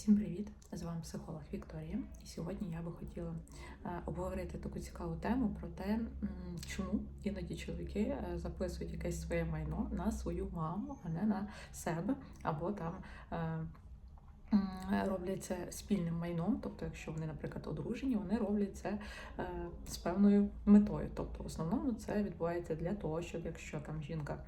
Всім привіт! З вами психолог Вікторія. І сьогодні я би хотіла е, обговорити таку цікаву тему про те, чому іноді чоловіки е, записують якесь своє майно на свою маму, а не на себе, або там. е, Роблять це спільним майном, тобто, якщо вони, наприклад, одружені, вони роблять це з певною метою. Тобто, в основному це відбувається для того, щоб якщо там жінка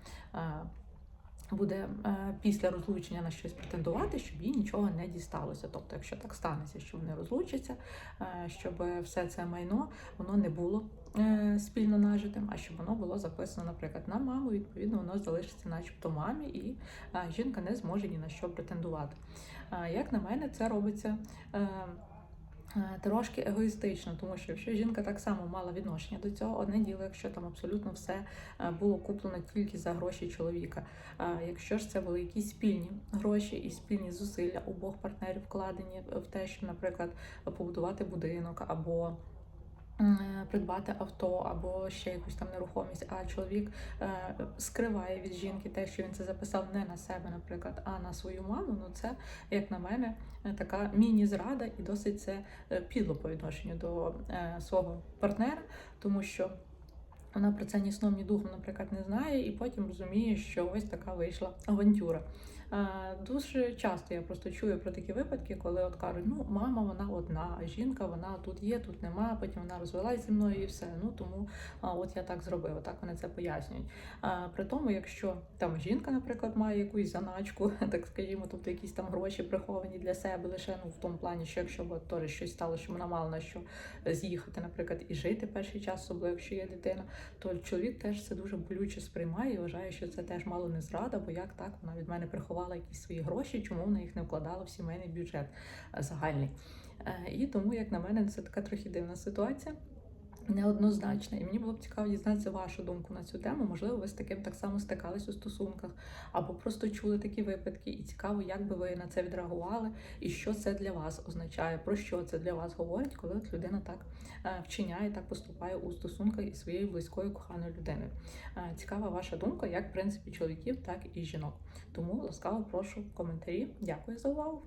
буде е, після розлучення на щось претендувати, щоб їй нічого не дісталося. Тобто, якщо так станеться, що вони розлучаться, е, щоб все це майно воно не було е, спільно нажитим, а щоб воно було записано, наприклад, на маму, відповідно, воно залишиться, начебто, мамі, і жінка не зможе ні на що претендувати. Як на мене, це робиться. Е, е, Трошки егоїстично, тому що якщо жінка так само мала відношення до цього, одне діло, якщо там абсолютно все е, було куплено тільки за гроші чоловіка. А Якщо ж це були якісь спільні гроші і спільні зусилля обох партнерів вкладені в те, щоб, наприклад, побудувати будинок або придбати авто, або ще якусь там нерухомість, а чоловік е, скриває від жінки те, що він це записав не на себе, наприклад, а на свою маму. Ну це, як на мене, е, така міні-зрада і досить це е, підло по відношенню до е, свого партнера, тому що. Вона про це ні сном, ні духом, наприклад, не знає, і потім розуміє, що ось така вийшла авантюра. Е, Дуже часто я просто чую про такі випадки, коли от кажуть, ну мама вона одна, а жінка вона тут є, тут нема, потім вона розвелась зі мною і все. Ну тому от я так зробила, так вони це пояснюють. При тому, якщо там жінка, наприклад, має якусь заначку, так скажімо, тобто якісь там гроші приховані для себе, лише ну в тому плані, що якщо б теж щось стало, що вона мала на що з'їхати, наприклад, і жити перший час, особливо якщо є дитина, то чоловік теж це дуже болюче сприймає і вважає, що це теж мало не зрада, бо як так вона від мене приховала якісь свої гроші, чому вона їх не вкладала в сімейний бюджет е, загальний. Е, І тому, як на мене, це така трохи дивна ситуація. Неоднозначна, і мені було б цікаво дізнатися вашу думку на цю тему. Можливо, ви з таким так само стикались у стосунках, або просто чули такі випадки, і цікаво, як би ви на це відреагували, і що це для вас означає, про що це для вас говорить, коли от людина так е, вчиняє, так поступає у стосунках із своєю близькою коханою людиною. Е, Цікава ваша думка, як в принципі чоловіків, так і жінок. Тому ласкаво прошу коментарі. Дякую за увагу.